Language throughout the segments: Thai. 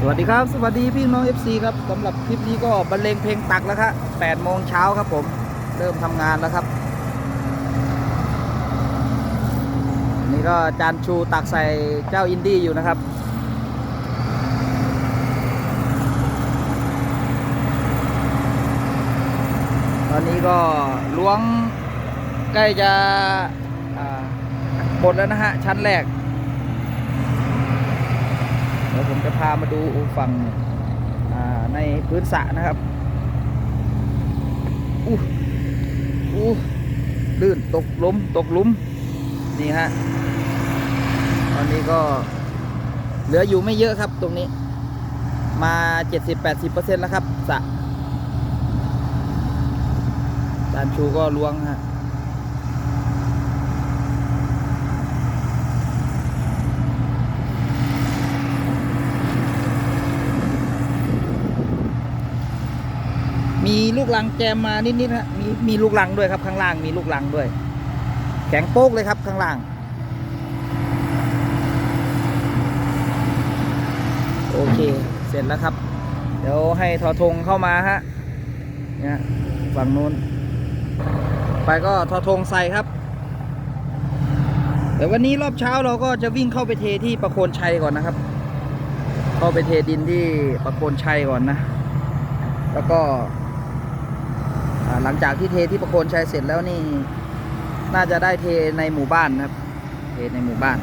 สวัสดีครับ สวัสดีพี่น้อง FC ครับสำหรับคลิปนี้ก็บรรเลงเพลงตักแล้วครับ8โมงเช้าครับผม เริ่มทำงานแล้วครับ นี่ก็จานชูตักใส่เจ้าอินดี้อยู่นะครับตอนนี้ก็ล้วงใกล้จะหมดแล้วนะฮะ ชั้นแรก ดี๋ยวผมจะพามาดูฝั่งในพื้นสระนะครับอู้อู้ลื่นตกลุมตกลุมนี่ฮะตอนนี้ก็เหลืออยู่ไม่เยอะครับตรงนี้ มา 70-80%แล้วครับสระจานชูก็ล้วงฮะ มีลู กลังแจมมานิดๆฮะมีมีลูกลังด้วยครับข้างล่างมีลูกลังด้วย แข็งโป๊กเลยครับข้างล่าง โอเค เสร็จแล้วครับ เดี๋ยวให้ทอทงเข้ามาฮะเนี่ยฝั่งนู้น ไปก็ทอทงใส่ครับเดี๋ยววันนี้รอบเช้าเราก็จะวิ่งเข้าไปเทที่ประโคนชัยก่อนนะครับ เข้าไปเทดินที่ประโคนชัยก่อนนะ แล้วก็ หลังจากที่เทที่ประโคนชัยเสร็จแล้วนี่ น่าจะได้เทในหมู่บ้านนะครับ เทในหมู่บ้าน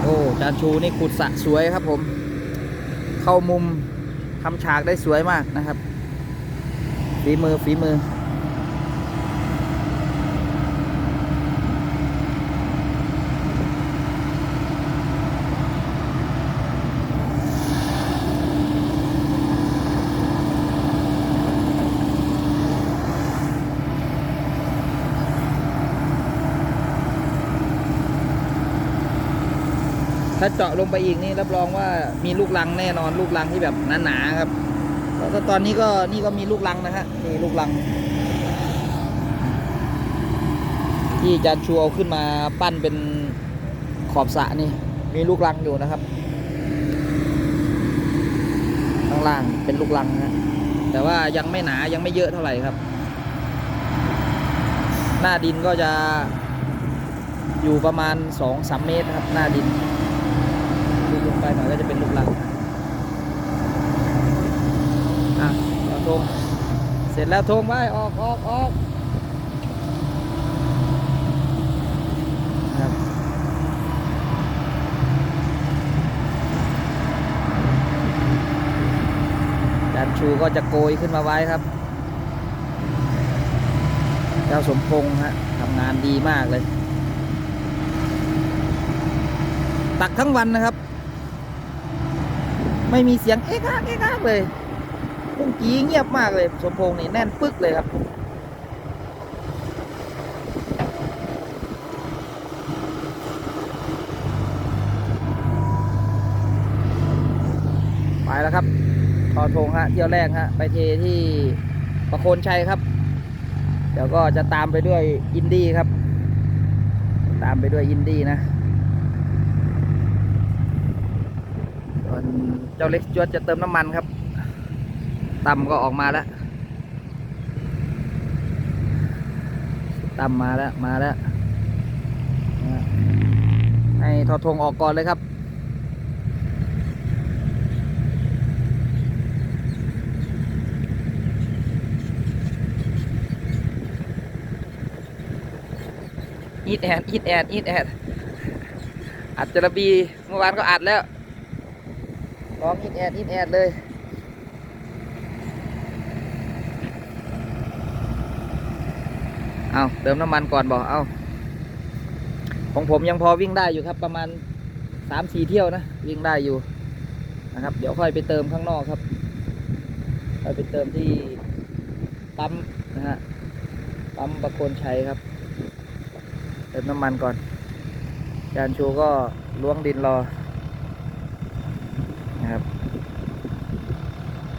โอ้จานชูนี่ขุดสะสวยครับผม เข้ามุมทำฉากได้สวยมากนะครับฝีมือฝีมือ ถ้าเจาะลงไปอีกนี่รับรองว่ามีลูกลังแน่นอนลูกลังที่แบบหนาๆครับแล้วตอนนี้ก็นี่ก็มีลูกลังนะฮะนี่ลูกลัง ที่จานชูเอาขึ้นมาปั้นเป็นขอบสะนี่ มีลูกลังอยู่นะครับข้างล่างเป็นลูกลังนะแต่ว่ายังไม่หนายังไม่เยอะเท่าไหร่ครับ หน้าดินก็จะอยู่ประมาณ2-3เมตรครับ หน้าดิน กลงไปหน่อยก็จะเป็นลูกหลังอะเราทงเสร็จแล้วทงไว้ออกออกออกครันชูก็จะโกยขึ้นมาไว้ครับ เจ้าสมพงษ์ฮะทำงานดีมากเลย ตักทั้งวันนะครับ ไม่มีเสียงเอ๊ะกากเอ๊ะกากเลยพุ่งจีเงียบมากเลยสมพงษ์นี่แน่นปึ๊กเลยครับไปแล้วครับทอทงฮะเที่ยวแรกฮะไปเทที่ประโคนชัยครับ เดี๋ยวก็จะตามไปด้วยอินดี้ครับ ตามไปด้วยอินดี้นะ ส่วน เจ้าเล็กจวดจะเติมน้ำมันครับต่ำก็ออกมาแล้วต่ำมาแล้วมาแล้วให้ทอทงออกก่อนเลยครับอีดแอดอีดแอดอีดแอดอัดจระบีเมื่อวานก็อัดแล้ว ร้องอินแอดอินแอดเลยเอาเติมน้ำมันก่อนบอกเอาของผมยังพอวิ่งได้อยู่ครับ ประมาณสามสี่เที่ยวนะ วิ่งได้อยู่นะครับ เดี๋ยวค่อยไปเติมข้างนอกครับค่อยไปเติมที่ปั๊มนะฮะปั๊มประโคนชัยครับ เติมน้ำมันก่อนจานชูก็ล้วงดินรอ นะครับ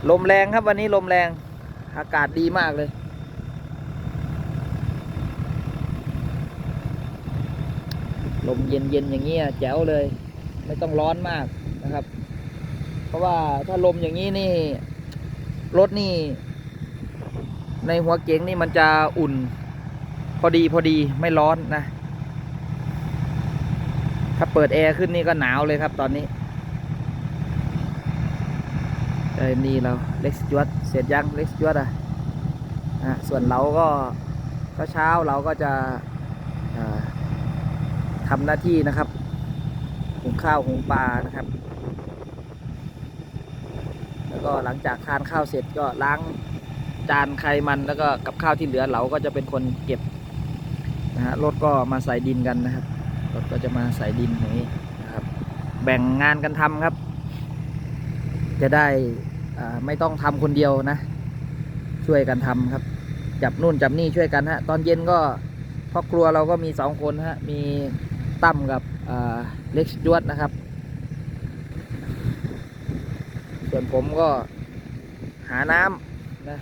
ลมแรงครับวันนี้ลมแรง อากาศดีมากเลย ลมเย็นๆอย่างเงี้ยแจ๋วเลย ไม่ต้องร้อนมากนะครับ เพราะว่าถ้าลมอย่างนี้นี่รถนี่ ในหัวเก๋งนี่มันจะอุ่น พอดีพอดีไม่ร้อนนะ ถ้าเปิดแอร์ขึ้นนี่ก็หนาวเลยครับตอนนี้เอ้ ยนี่เราเล็กซ์จวดเสร็จยังเล็กซ์จวดอะอะส่วนเราก็ก็เช้าเราก็จะอ่าทำหน้าที่นะครับหุงข้าวหุงปลานะครับ แล้วก็หลังจากทานข้าวเสร็จก็ล้างจานไขมันแล้วก็กับข้าวที่เหลือเราก็จะเป็นคนเก็บนะฮะรถก็มาใส่ดินกันนะครับรถก็จะมาใส่ดินอย่างนี้นะครับ แบ่งงานกันทำครับ จะได้ ไม่ต้องทำคนเดียวนะ ช่วยกันทำครับ จับนู่นจับนี่ช่วยกันฮะ ตอนเย็นก็พ่อครัวเราก็มีสองคนฮะ มีตั้มกับเล็กจวดนะครับ ส่วนผมก็หาน้ำนะ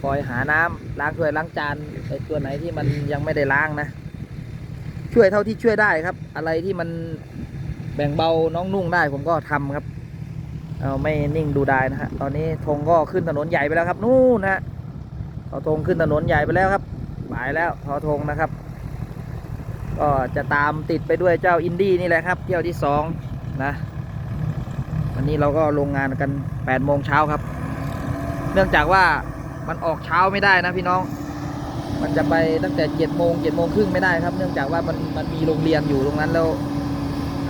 คอยหาน้ำล้างถ้วยล้างจานไอตัวไหนที่มันยังไม่ได้ล้างนะ ช่วยเท่าที่ช่วยได้ครับ อะไรที่มันแบ่งเบาน้องนุ่งได้ผมก็ทำครับ เอาไม่นิ่งดูได้นะฮะตอนนี้ธงก็ขึ้นถนนใหญ่ไปแล้วครับ นู่นนะฮะทอธงขึ้นถนนใหญ่ไปแล้วครับหมายแล้วทอธงนะครับ ก็จะตามติดไปด้วยเจ้าอินดี้นี่แหละครับ เที่ยวที่สองนะวันนี้เราก็ลงงานกัน8โมงเช้าครับ เนื่องจากว่ามันออกเช้าไม่ได้นะพี่น้องมันจะไปตั้งแต่7โมง7โมงครึ่งไม่ได้ครับ เนื่องจากว่ามันมันมีโรงเรียนอยู่ตรงนั้นแล้ว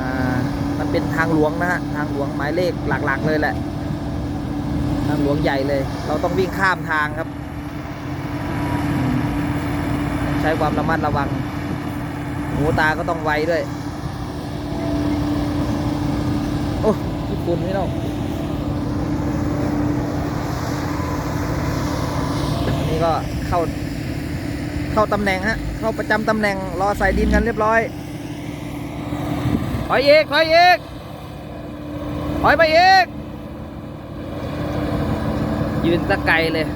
อ่า มันเป็นทางหลวงนะฮะทางหลวงหมายเลขหลักๆเลยแหละ ทางหลวงใหญ่เลย เราต้องวิ่งข้ามทางครับ ใช้ความระมัดระวัง หูตาก็ต้องไวด้วย โอ้ญี่ปุ่นพี่น้องอันนี้ก็เข้าเข้าตำแหน่งฮะ เข้าประจำตำแหน่งรอใส่ดินกันเรียบร้อย ถอยอีกถอยอีกถอยไปอีกยืนตะไกลเลย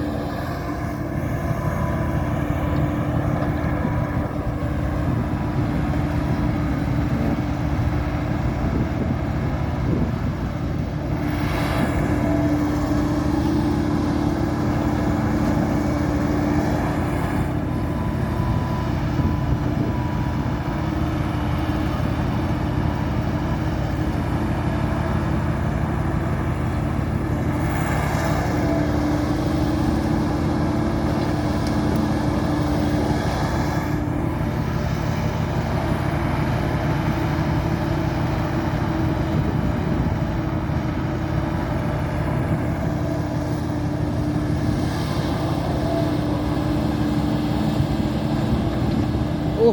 อ้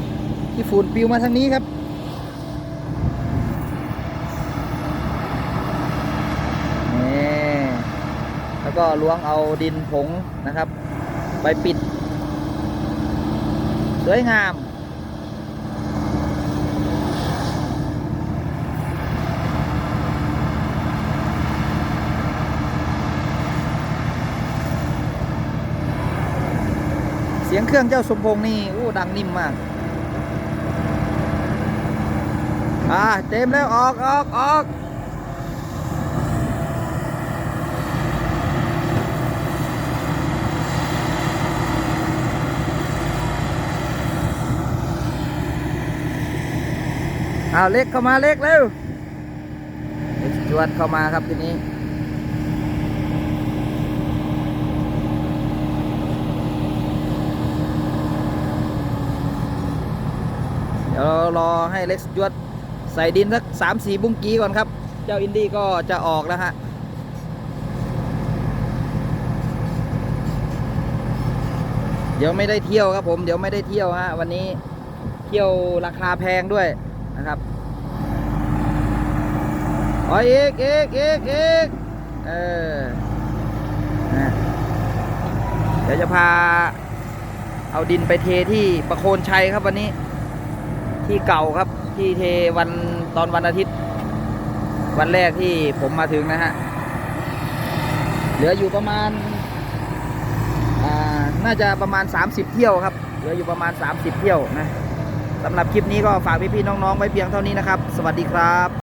ที่ฝุ่นปิวมาทางนี้ครับ นี่ แล้วก็ล้วงเอาดินผงนะครับ ไปปิด สวยงามเสียงเครื่องเจ้าสมพงษ์นี่ โอ้ ดังนิ่มมาก อ่าเต็มแล้วออกออกออกเอาเล็กเข้ามาเล็กเร็วเล็กจวนเข้ามาครับทีนี้เดี๋ยวรารอให้เล็กยวด ใส่ดินสักสามสี่บุ้งกี้ก่อนครับ เจ้าอินดี้ก็จะออกแล้วฮะเดี๋ยวไม่ได้เที่ยวครับผมเดี๋ยวไม่ได้เที่ยวฮะวันนี้เที่ยวราคาแพงด้วยนะครับอ๋ออีกอีกอีกอีกเออนะเดี๋ยวจะพาเอาดินไปเทที่ประโคนชัยครับวันนี้ที่เก่าครับ ที่เทวันตอนวันอาทิตย์ วันแรกที่ผมมาถึงนะฮะ เหลืออยู่ประมาณน่าจะประมาณ 30 เที่ยวครับ เหลืออยู่ประมาณ 30 เที่ยวนะสำหรับคลิปนี้ก็ฝากพี่ๆน้องๆไว้เพียงเท่านี้นะครับ สวัสดีครับ